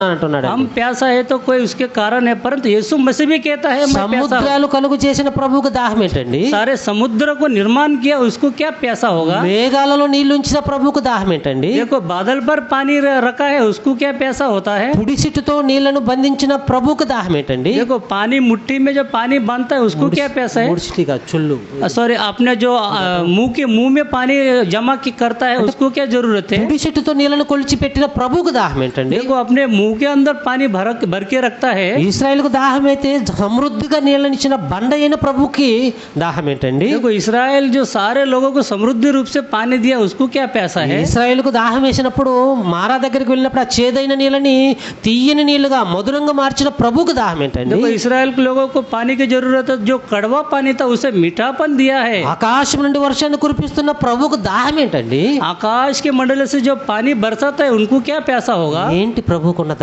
అంటున్నాడు हम प्यासा है तो कोई उसके कारण है परंतु यीशु मसीह भी कहता है मैं प्यासा हूँ సముద్రాలు కలుగు చేసిన ప్రభువుకు దాహం ఏంటండి सारे समुद्र को निर्माण किया उसको क्या प्यासा होगा మేఘాలలో నీళ్లు ఉంచిన ప్రభువుకు దాహం ఏంటండి देखो बादल पर पानी र- रखा है उसको क्या प्यासा होता है పుడి సిట్టుతో నీళ్లను బంధించిన ప్రభువుకు దాహం ఏంటండి देखो पानी मुट्ठी में जो पानी बांधता है उसको क्या प्यासा है ముడిసిటిగా చుల్లు सॉरी आपने जो अ, मुंह के मुंह में पानी जमा की करता है उसको क्या जरूरत है పుడి చెట్టుతో నీళ్లను కొలిచి పెట్టిన ప్రభువుకు దాహం ఏంటండి देखो अपने मुंह के अंदर पानी भर भर के रखता है ఇస్రాయేల్కు దాహం అయితే సమృద్ధిగా నీళ్ళనిచ్చిన బండ అయిన ప్రభుకి దాహం ఏంటండి देखो इसराइल जो सारे लोगों को समृद्धि रूप से पानी दिया उसको क्या प्यासा है ఇస్రాయేల్కు దాహం వేసినప్పుడు మారా దగ్గరికి వెళ్ళినప్పుడు ఆ చేదైన నీళ్ళని తీయని నీళ్ళుగా మధురంగా మార్చిన ప్రభుకు దాహం ఏంటండి देखो इसराइल के लोगों को पानी की जरूरत है जो कड़वा पानी था उसे मीठापन दिया है ఆకాశం నుండి వర్షాన్ని కురిపిస్తున్న ప్రభుకు దాహం ఏంటండి आकाश के मंडल से जो पानी बरसाता है उनको क्या प्यासा होगा ఏంటి ప్రభుకున్న